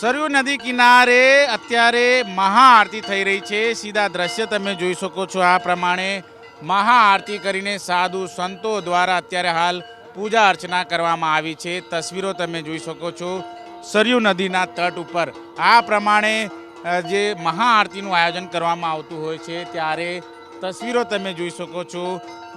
સરયુ નદી કિનારે અત્યારે મહાઆરતી થઈ રહી છે. સીધા દ્રશ્ય તમે જોઈ શકો છો આ પ્રમાણે મહાઆરતી કરીને સાધુ સંતો દ્વારા અત્યારે હાલ પૂજા અર્ચના કરવામાં આવી છે. તસવીરો તમે જોઈ શકો છો સરયુ નદીના તટ ઉપર. આ પ્રમાણે જે મહાઆરતીનું આયોજન કરવામાં આવતું હોય છે ત્યારે તસવીરો તમે જોઈ શકો છો.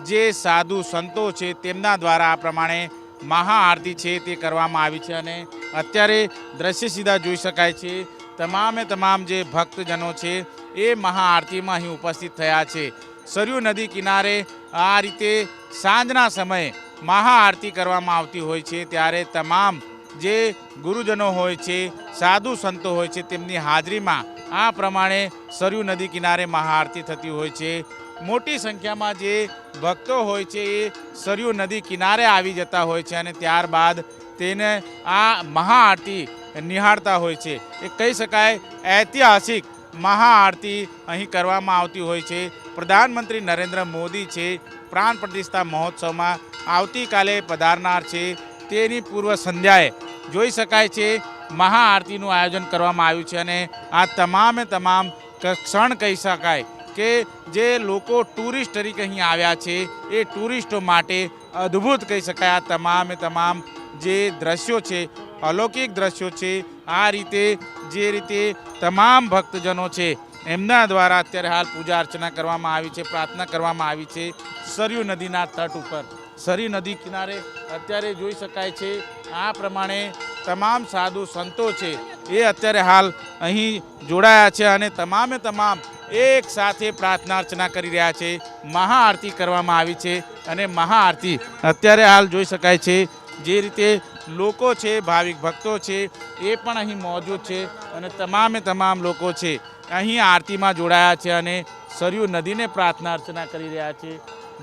જે સાધુ સંતો છે તેમના દ્વારા આ પ્રમાણે મહાઆરતી છે તે કરવામાં આવી છે અને અત્યારે દ્રશ્ય સીધા જોઈ શકાય છે. તમામે તમામ જે ભક્તજનો છે, એ મહાઆરતીમાં અહીં ઉપસ્થિત થયા છે. સરયુ નદી કિનારે આ રીતે સાંજના સમયે મહાઆરતી કરવામાં આવતી હોય છે, ત્યારે તમામ જે ગુરુજનો હોય છે, સાધુ સંતો હોય છે, તેમની હાજરીમાં આ પ્રમાણે સરયુ નદી કિનારે મહાઆરતી થતી હોય છે. મોટી સંખ્યામાં જે ભક્તો હોય છે, એ સરયુ નદી કિનારે આવી જતા હોય છે અને ત્યારબાદ તેને આ મહાઆરતી નિહાળતા હોય છે. એ કહી શકાય, ઐતિહાસિક મહાઆરતી અહીં કરવામાં આવતી હોય છે. પ્રધાનમંત્રી નરેન્દ્ર મોદી છે, પ્રાણ પ્રતિષ્ઠા મહોત્સવમાં આવતીકાલે પધારનાર છે. તેની પૂર્વ સંધ્યાએ જોઈ શકાય છે, મહાઆરતીનું આયોજન કરવામાં આવ્યું છે અને આ તમામે તમામ ક્ષણ કહી શકાય કે જે લોકો ટુરિસ્ટ તરીકે અહીં આવ્યા છે, એ ટુરિસ્ટો માટે અદ્ભુત કહી શકાય. આ તમામે તમામ જે દ્રશ્યો છે, અલૌકિક દ્રશ્યો છે, આ રીતે જે રીતે તમામ ભક્તજનો છે, એમના દ્વારા અત્યારે હાલ પૂજા અર્ચના કરવામાં આવી છે, પ્રાર્થના કરવામાં આવી છે, સરયુ નદીના તટ ઉપર. સરયુ નદી કિનારે અત્યારે જોઈ શકાય છે, આ પ્રમાણે તમામ સાધુ સંતો છે, એ અત્યારે હાલ અહીં જોડાયા છે અને તમામે તમામ એક સાથે પ્રાર્થના અર્ચના કરી રહ્યા છે. મહાઆરતી કરવામાં આવી છે અને મહાઆરતી અત્યારે હાલ જોઈ શકાય છે જે રીતે લોકો છે, ભાવિક ભક્તો છે, એ પણ અહીં મોજૂદ છે અને તમામે તમામ લોકો છે, અહીં આરતીમાં જોડાયા છે અને સરયુ નદીને પ્રાર્થના અર્ચના કરી રહ્યા છે.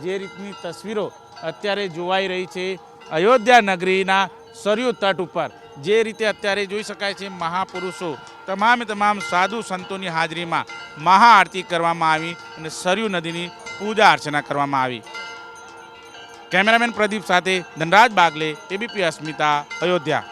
જે રીતની તસવીરો અત્યારે જોવાઈ રહી છે, અયોધ્યા નગરીના સરયુ તટ ઉપર. જે રીતે અત્યારે જોઈ શકાય છે, મહાપુરુષો, તમામે તમામ સાધુ સંતોની હાજરીમાં મહાઆરતી કરવામાં આવી અને સરયુ નદીની પૂજા અર્ચના કરવામાં આવી. કેમેરામેન પ્રદીપ સાથે ધનરાજ બાગલે એબીપી અસ્મિતા અયોધ્યા.